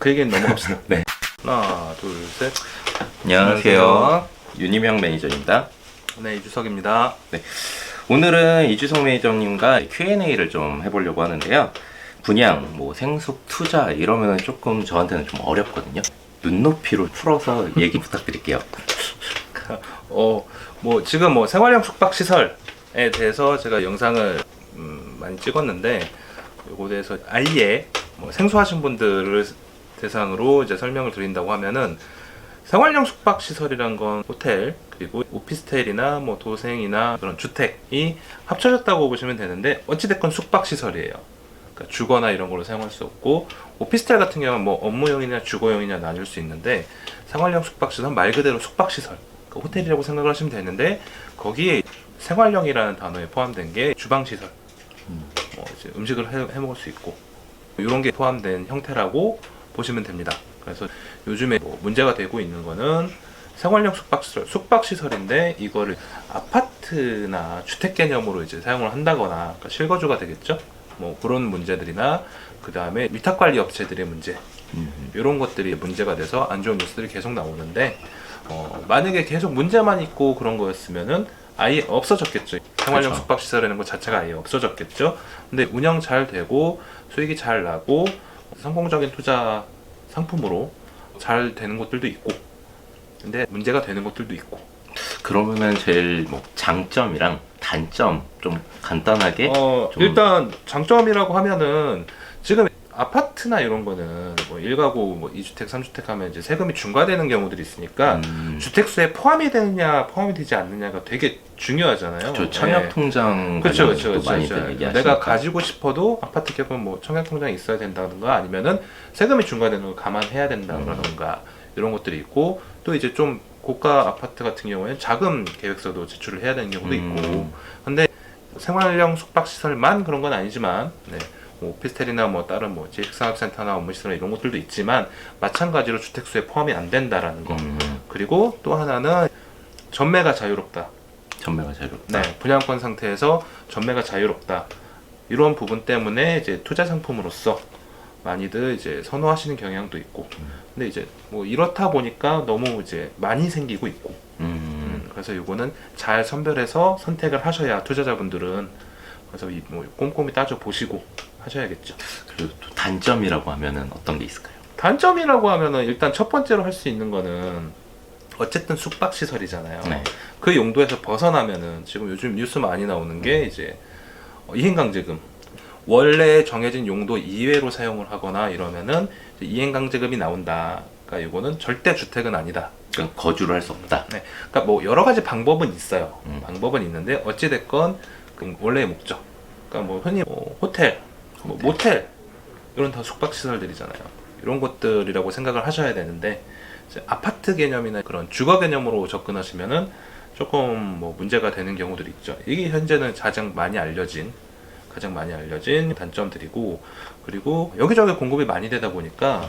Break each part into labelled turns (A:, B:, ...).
A: 그 얘기는 넘어갑시다.
B: 네.
A: 하나, 둘, 셋.
B: 안녕하세요. 윤희명 매니저입니다.
A: 네, 이주석입니다.
B: 오늘은 이주성 매니저님과 Q&A를 좀 해보려고 하는데요. 분양, 뭐 생숙, 투자 이러면 조금 저한테는 좀 어렵거든요. 눈높이로 풀어서 얘기 부탁드릴게요.
A: 어, 뭐 지금 뭐 생활형 숙박 시설에 대해서 제가 영상을 음, 많이 찍었는데 요거에 대해서 아예 뭐 생소하신 분들을 대상으로 이제 설명을 드린다고 하면은 생활형 숙박 시설이란 건 호텔 그리고 오피스텔이나 뭐 도생이나 그런 주택이 합쳐졌다고 보시면 되는데 어찌됐건 숙박 시설이에요. 그러니까 주거나 이런 걸로 사용할 수 없고 오피스텔 같은 경우는 뭐 업무용이냐 주거용이냐 나뉠 수 있는데 생활형 숙박 시설 말 그대로 숙박 시설 그러니까 호텔이라고 생각을 하시면 되는데 거기에 생활형이라는 단어에 포함된 게 주방 시설 뭐 이제 음식을 해, 해 먹을 수 있고 이런 게 포함된 형태라고 보시면 됩니다. 그래서 요즘에 뭐 문제가 되고 있는 거는 생활형 숙박시설, 숙박시설인데 이거를 아파트나 주택 개념으로 이제 사용을 한다거나 그러니까 실거주가 되겠죠. 뭐 그런 문제들이나 그 다음에 위탁관리 업체들의 문제 이런 것들이 문제가 돼서 안 좋은 뉴스들이 계속 나오는데 어, 만약에 계속 문제만 있고 그런 거였으면은 아예 없어졌겠죠. 생활형
B: 그렇죠.
A: 숙박시설이라는 것 자체가 아예 없어졌겠죠. 근데 운영 잘 되고 수익이 잘 나고 성공적인 투자 상품으로 잘 되는 곳들도 있고 근데 문제가 되는 곳들도 있고.
B: 그러면은 제일 뭐 장점이랑 단점 좀 간단하게
A: 어,
B: 좀-
A: 일단 장점이라고 하면은 지금 아파트나 이런 거는 뭐 1가구 뭐 2주택 3주택 하면 이제 세금이 중과되는 경우들이 있으니까
B: 음,
A: 주택수에 포함이 되느냐 포함이 되지 않느냐가 되게 중요하잖아요.
B: 저 청약
A: 예.
B: 통장
A: 그렇죠, 그렇죠, 그렇죠. 내가 가지고 싶어도 아파트 ገብ은 뭐 청약통장이 있어야 된다든가 아니면은 세금이 중과되는 걸 감안해야 된다든가 이런 것들이 있고 또 이제 좀 고가 아파트 같은 경우에는 자금 계획서도 제출을 해야 되는 경우도 있고
B: 음.
A: 근데 생활형 숙박 시설만 그런 건 아니지만 네. 뭐 오피스텔이나 뭐 다른 뭐 지식산업센터나 업무시설 이런 것들도 있지만 마찬가지로 주택수에 포함이 안 된다라는 거
B: 음,
A: 그리고 또 하나는 전매가 자유롭다
B: 전매가 자유롭다.
A: 네, 분양권 상태에서 전매가 자유롭다. 이런 부분 때문에 이제 투자 상품으로서 많이들 이제 선호하시는 경향도 있고. 근데 이제 뭐 이렇다 보니까 너무 이제 많이 생기고 있고.
B: 음,
A: 음, 그래서 이거는 잘 선별해서 선택을 하셔야 투자자분들은 그래서 이 뭐 꼼꼼히 따져 보시고 하셔야겠죠.
B: 그리고 또 단점이라고 하면은 어떤 게 있을까요?
A: 단점이라고 하면은 일단 첫 번째로 할 수 있는 거는 어쨌든 숙박 시설이잖아요.
B: 네.
A: 그 용도에서 벗어나면은 지금 요즘 뉴스 많이 나오는 게 이제 어, 이행강제금 원래 정해진 용도 이외로 사용을 하거나 이러면은 이제 이행강제금이 나온다. 그러니까 이거는 절대 주택은 아니다.
B: 그러니까 거주를 할 수 없다.
A: 네. 그러니까 뭐 여러 가지 방법은 있어요.
B: 음.
A: 방법은 있는데 어찌 됐건 그 원래의 목적. 그러니까 뭐 흔히 뭐 호텔, 뭐 모텔 이런 다 숙박 시설들이잖아요. 이런 것들이라고 생각을 하셔야 되는데 아파트 개념이나 그런 주거 개념으로 접근하시면은 조금 뭐 문제가 되는 경우들이 있죠. 이게 현재는 가장 많이 알려진 가장 많이 알려진 단점들이고 그리고 여기저기 공급이 많이 되다 보니까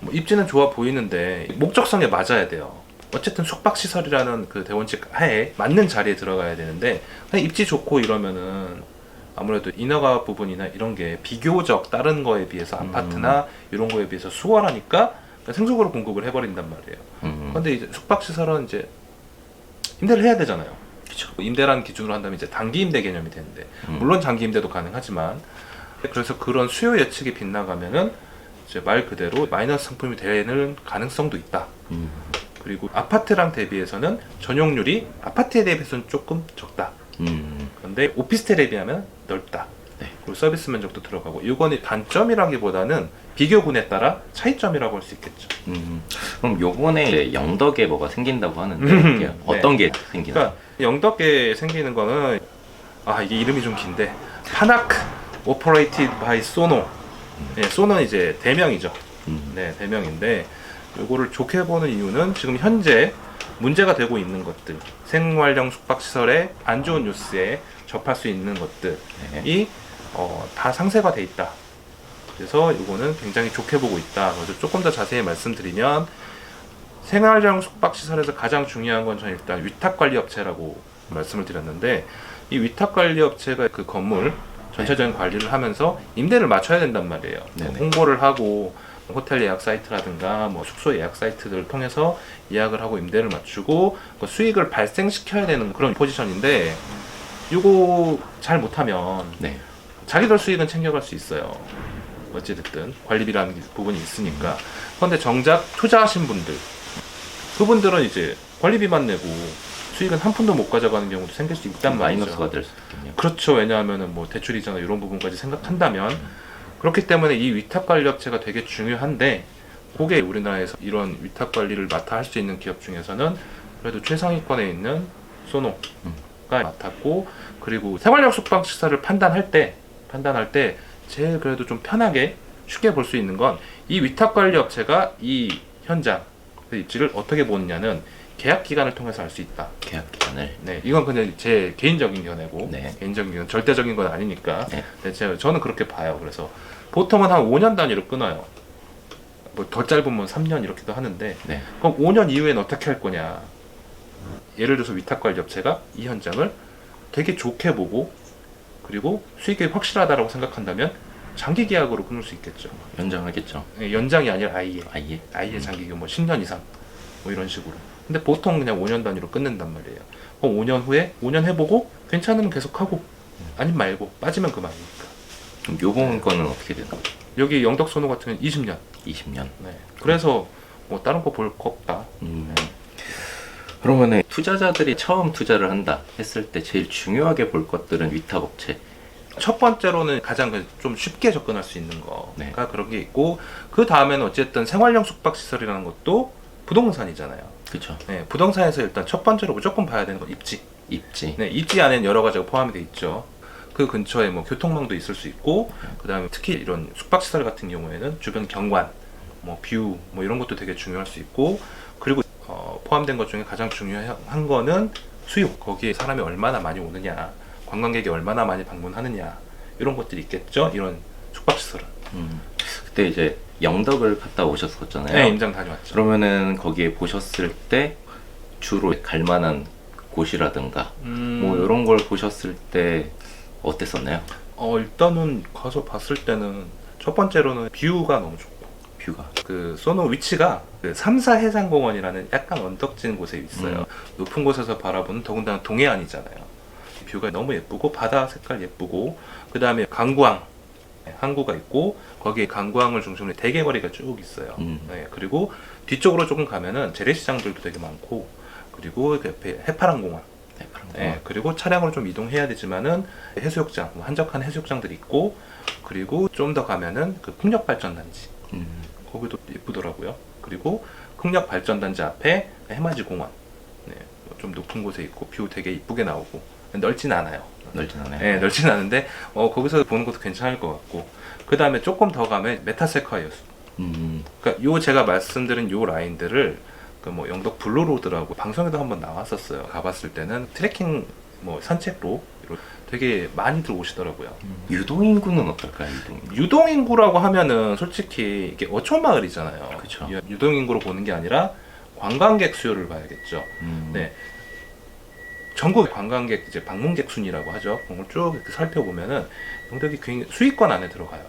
A: 뭐 입지는 좋아 보이는데 목적성에 맞아야 돼요. 어쨌든 숙박 시설이라는 그 대원칙 하에 맞는 자리에 들어가야 되는데 입지 좋고 이러면은 아무래도 인허가 부분이나 이런 게 비교적 다른 거에 비해서
B: 음.
A: 아파트나 이런 거에 비해서 수월하니까 생수적으로 공급을 해버린단 말이에요.
B: 음,
A: 근데 이제 숙박 시설은 이제 임대를 해야 되잖아요.
B: 그쵸.
A: 임대라는 기준으로 한다면 이제 단기 임대 개념이 되는데
B: 음.
A: 물론 장기 임대도 가능하지만 그래서 그런 수요 예측이 빗나가면은 이제 말 그대로 마이너스 상품이 되는 가능성도 있다.
B: 음,
A: 그리고 아파트랑 대비해서는 전용률이 아파트에 대비해서는 조금 적다.
B: 음,
A: 그런데 오피스텔에 비하면 넓다.
B: 네.
A: 그리고 서비스 면적도 들어가고 이거는 단점이라기보다는 비교군에 따라 차이점이라고 할 수 있겠죠.
B: 음. 그럼 요번에 영덕에 뭐가 생긴다고 하는데
A: 음,
B: 이게
A: 네.
B: 어떤 게 생기나요?
A: 그러니까 영덕에 생기는 거는 아 이게 이름이 좀 긴데 파나크 오퍼레이티드 바이 소노. 네, 소노는 이제 대명이죠.
B: 음,
A: 네, 대명인데 요거를 좋게 보는 이유는 지금 현재 문제가 되고 있는 것들, 생활형 숙박 시설에 안 좋은 뉴스에 접할 수 있는 것들이
B: 네.
A: 어, 다 상세가 돼 있다. 그래서 이거는 굉장히 좋게 보고 있다. 그래서 조금 더 자세히 말씀드리면 생활형 숙박 시설에서 가장 중요한 건 저는 일단 위탁 관리 업체라고 말씀을 드렸는데 이 위탁 관리 업체가 그 건물 전체적인 관리를 하면서 임대를 맞춰야 된단 말이에요. 뭐. 홍보를 하고 호텔 예약 사이트라든가 뭐 숙소 예약 사이트들을 통해서 예약을 하고 임대를 맞추고 그 수익을 발생시켜야 되는 그런 포지션인데 이거 잘 못하면
B: 네.
A: 자기들 수익은 챙겨갈 수 있어요. 어찌됐든 관리비라는 부분이 있으니까. 그런데 정작 투자하신 분들 그분들은 이제 관리비만 내고 수익은 한 푼도 못 가져가는 경우도 생길 수 있단 말이죠.
B: 마이너스가 될 수 있겠네요.
A: 그렇죠. 왜냐하면은 뭐 대출 이자나 이런 부분까지 생각한다면 그렇기 때문에 이 위탁 관리 업체가 되게 중요한데 그게 우리나라에서 이런 위탁 관리를 맡아 할 수 있는 기업 중에서는 그래도 최상위권에 있는 소노 가 맡았고 그리고 생활력 숙박 시설을 판단할 때 판단할 때 제일 그래도 좀 편하게 쉽게 볼 수 있는 건 이 위탁 관리 업체가 이 현장 그 입지를 어떻게 보느냐는 계약 기간을 통해서 알 수 있다.
B: 계약 기간을.
A: 네, 이건 그냥 제 개인적인 견해고
B: 네.
A: 개인적인 견해, 절대적인 건 아니니까.
B: 네.
A: 네, 제가 저는 그렇게 봐요. 그래서 보통은 한 5년 단위로 끊어요. 뭐 더 짧으면 3년 이렇게도 하는데
B: 네.
A: 그럼 5년 이후엔 어떻게 할 거냐? 예를 들어서 위탁 관리 업체가 이 현장을 되게 좋게 보고 그리고 수익이 확실하다라고 생각한다면 장기 계약으로 끊을 수 있겠죠.
B: 연장하겠죠.
A: 예, 연장이 아니라 아예
B: 아예.
A: 아예 장기금 뭐 10년 이상 뭐 이런 식으로. 근데 보통 그냥 5년 단위로 끊는단 말이에요. 그럼 5년 후에 5년 해보고 괜찮으면 계속하고 아니면 말고 빠지면 그만이니까.
B: 그럼 요번 거는 어떻게 되나?
A: 여기 영덕 선호 같은 경우는 20년.
B: 20년.
A: 네. 그래서 뭐 다른 거 볼 거 없다.
B: 음. 그러면은 투자자들이 처음 투자를 한다 했을 때 제일 중요하게 볼 것들은 위탁 업체.
A: 첫 번째로는 가장 그좀 쉽게 접근할 수 있는 거가
B: 네.
A: 그런 게 있고 그 다음에는 어쨌든 생활형 숙박 시설이라는 것도 부동산이잖아요.
B: 그쵸.
A: 네, 부동산에서 일단 첫 번째로 무조건 봐야 되는 건 입지.
B: 입지.
A: 네, 입지 안에는 여러 가지가 포함이 돼 있죠. 그 근처에 뭐 교통망도 있을 수 있고, 그 다음에 특히 이런 숙박 시설 같은 경우에는 주변 경관, 뭐 뷰, 뭐 이런 것도 되게 중요할 수 있고, 그리고 어, 포함된 것 중에 가장 중요한 거는 수요. 거기에 사람이 얼마나 많이 오느냐, 관광객이 얼마나 많이 방문하느냐, 이런 것들이 있겠죠. 이런 숙박시설은.
B: 음. 그때 이제 영덕을 갔다 오셨었잖아요.
A: 네, 임장 다녀왔죠.
B: 그러면은 거기에 보셨을 때 주로 갈 만한 곳이라든가
A: 음,
B: 뭐 이런 걸 보셨을 때 어땠었나요?
A: 어, 일단은 가서 봤을 때는 첫 번째로는 뷰가 너무 좋고,
B: 뷰가.
A: 그 소노 위치가 그 삼사 해상공원이라는 약간 언덕진 곳에 있어요.
B: 음.
A: 높은 곳에서 바라보는 더군다나 동해안이잖아요. 뷰가 너무 예쁘고 바다 색깔 예쁘고 그 다음에 강구항 네, 항구가 있고 거기에 강구항을 중심으로 대게거리가 쭉 있어요.
B: 음.
A: 네, 그리고 뒤쪽으로 조금 가면은 재래시장들도 되게 많고 그리고 그 옆에 해파랑공원
B: 네.
A: 네, 그리고 차량으로 좀 이동해야 되지만은 해수욕장, 뭐 한적한 해수욕장들이 있고 그리고 좀 더 가면은 그 풍력 발전단지
B: 음.
A: 거기도 예쁘더라고요. 그리고 풍력 발전단지 앞에 해맞이 공원, 네, 뭐좀 높은 곳에 있고 뷰 되게 이쁘게 나오고 넓진 않아요.
B: 넓진 않아요.
A: 네, 넓진 않은데 어, 거기서 보는 것도 괜찮을 것 같고 그 다음에 조금 더 가면 메타세카이어 숲.
B: 음.
A: 그러니까 요 제가 말씀드린 요 라인들을 그 뭐 영덕 블루로드라고 방송에도 한번 나왔었어요. 가봤을 때는 트레킹 뭐 산책로 되게 많이들 오시더라고요.
B: 유동인구는 어떨까요? 유동인구.
A: 유동인구라고 하면은 솔직히 이게 어촌 마을이잖아요.
B: 그쵸.
A: 유- 유동인구로 보는 게 아니라 관광객 수요를 봐야겠죠.
B: 음.
A: 네. 전국 관광객 이제 방문객 순이라고 하죠. 그걸 쭉 이렇게 살펴보면은 영덕이 굉장히 수익권 안에 들어가요.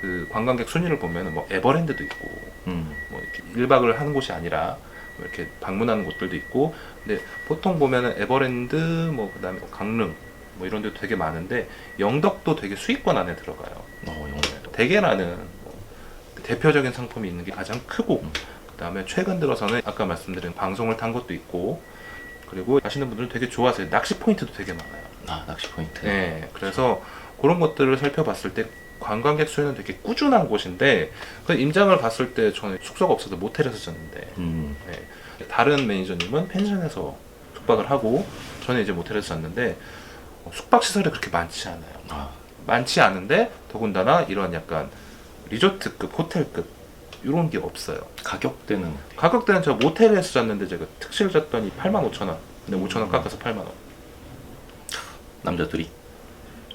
A: 그 관광객 순위를 보면은 뭐 에버랜드도 있고
B: 음.
A: 뭐 이렇게 1박을 하는 곳이 아니라 뭐 이렇게 방문하는 곳들도 있고 근데 보통 보면은 에버랜드 뭐 그다음에 뭐 강릉 뭐 이런 데도 되게 많은데 영덕도 되게 수익권 안에 들어가요.
B: 어, 영덕도.
A: 대게라는 뭐 대표적인 상품이 있는 게 가장 크고
B: 음.
A: 그다음에 최근 들어서는 아까 말씀드린 방송을 탄 것도 있고 그리고 가시는 분들은 되게 좋아하세요. 낚시 포인트도 되게 많아요.
B: 아, 낚시 포인트.
A: 네, 그래서 그런 것들을 살펴봤을 때 관광객 수요는 되게 꾸준한 곳인데 그 임장을 봤을 때 저는 숙소가 없어서 모텔에서 잤는데
B: 음.
A: 네, 다른 매니저님은 펜션에서 숙박을 하고 저는 이제 모텔에서 잤는데 어, 숙박 시설이 그렇게 많지 않아요.
B: 아,
A: 많지 않은데 더군다나 이런 약간 리조트급 호텔급 이런 게 없어요.
B: 가격대는
A: 가격대는 저 모텔에서 잤는데 제가 특실 잤더니 8만 5천 원. 근데 5천 원 깎아서 8만 원.
B: 남자 둘이.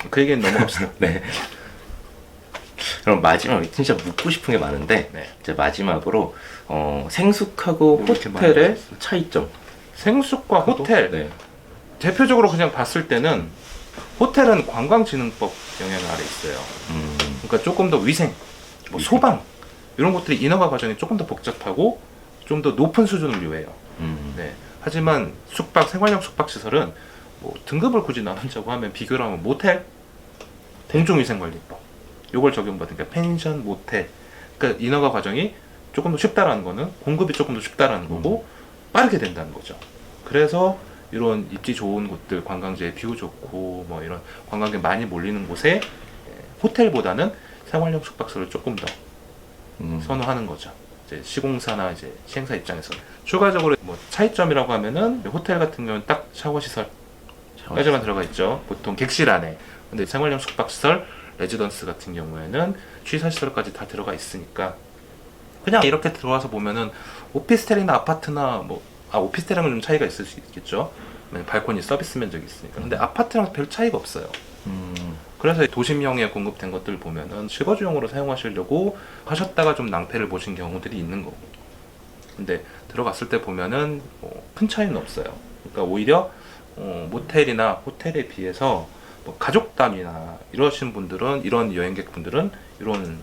A: 그 얘기는 넘어갑시다.
B: 네. 그럼 마지막 진짜 묻고 싶은 게 많은데
A: 네.
B: 이제 마지막으로 어, 생숙하고 호텔의? 차이점.
A: 생숙과 호텔
B: 네.
A: 대표적으로 그냥 봤을 때는 호텔은 관광진흥법 영향 아래 있어요.
B: 음.
A: 그러니까 조금 더 위생, 뭐. 소방 이런 것들이 인허가 과정이 조금 더 복잡하고 좀 더 높은 수준을 요해요.
B: 음.
A: 네. 하지만 숙박 생활형 숙박 시설은 뭐 등급을 굳이 나눈자고 하면 비교를 하면 모텔, 공중위생관리법 요걸 적용받으니까 펜션, 모텔. 그러니까 인허가 과정이 조금 더 쉽다라는 거는 공급이 조금 더 쉽다라는 거고 빠르게 된다는 거죠. 그래서 이런 입지 좋은 곳들, 관광지에 뷰 좋고 뭐 이런 관광객 많이 몰리는 곳에 예, 호텔보다는 생활형 숙박소를 조금 더
B: 음.
A: 선호하는 거죠. 이제 시공사나 이제 시행사 입장에서 추가적으로 뭐 차이점이라고 하면은 호텔 같은 경우는 딱 샤워 시설 까지만 들어가 있죠. 보통 객실 안에. 근데 생활형 숙박 시설, 레지던스 같은 경우에는 취사 시설까지 다 들어가 있으니까 그냥 이렇게 들어와서 보면은 오피스텔이나 아파트나 뭐 아 오피스텔랑은 좀 차이가 있을 수 있겠죠. 왜냐면 발코니 서비스 면적이 있으니까. 근데 아파트랑 별 차이가 없어요.
B: 음.
A: 그래서 도심형에 공급된 것들 보면은 실거주용으로 사용하시려고 하셨다가 좀 낭패를 보신 경우들이 있는 거고. 근데 들어갔을 때 보면은 뭐 큰 차이는 없어요. 그러니까 오히려 어, 모텔이나 호텔에 비해서 뭐 가족 단위나 이러신 분들은 이런 여행객 분들은 이런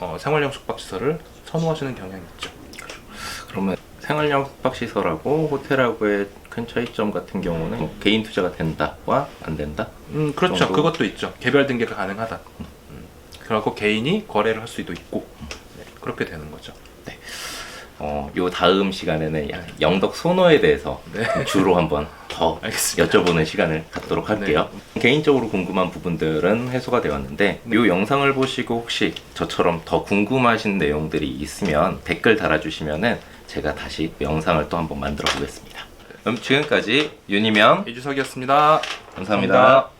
A: 어, 생활형 숙박시설을 선호하시는 경향이 있죠.
B: 그러면 생활형 숙박시설하고 호텔하고의 큰 차이점 같은 경우는 뭐 개인 투자가 된다와 안 된다?
A: 음 그렇죠.
B: 정도?
A: 그것도 있죠. 개별 등기가 가능하다. 음. 그리고 개인이 거래를 할 수도 있고 네, 그렇게 되는 거죠.
B: 어, 요 다음 시간에는 야- 영덕 소노에 대해서
A: 네.
B: 주로 한번 더
A: 알겠습니다.
B: 여쭤보는 시간을 갖도록 할게요. 개인적으로 궁금한 부분들은 해소가 되었는데
A: 네.
B: 이 영상을 보시고 혹시 저처럼 더 궁금하신 내용들이 있으면 댓글 달아주시면은 제가 다시 영상을 또 한번 만들어 보겠습니다. 그럼 지금까지 윤이명
A: 이주석이었습니다.
B: 감사합니다.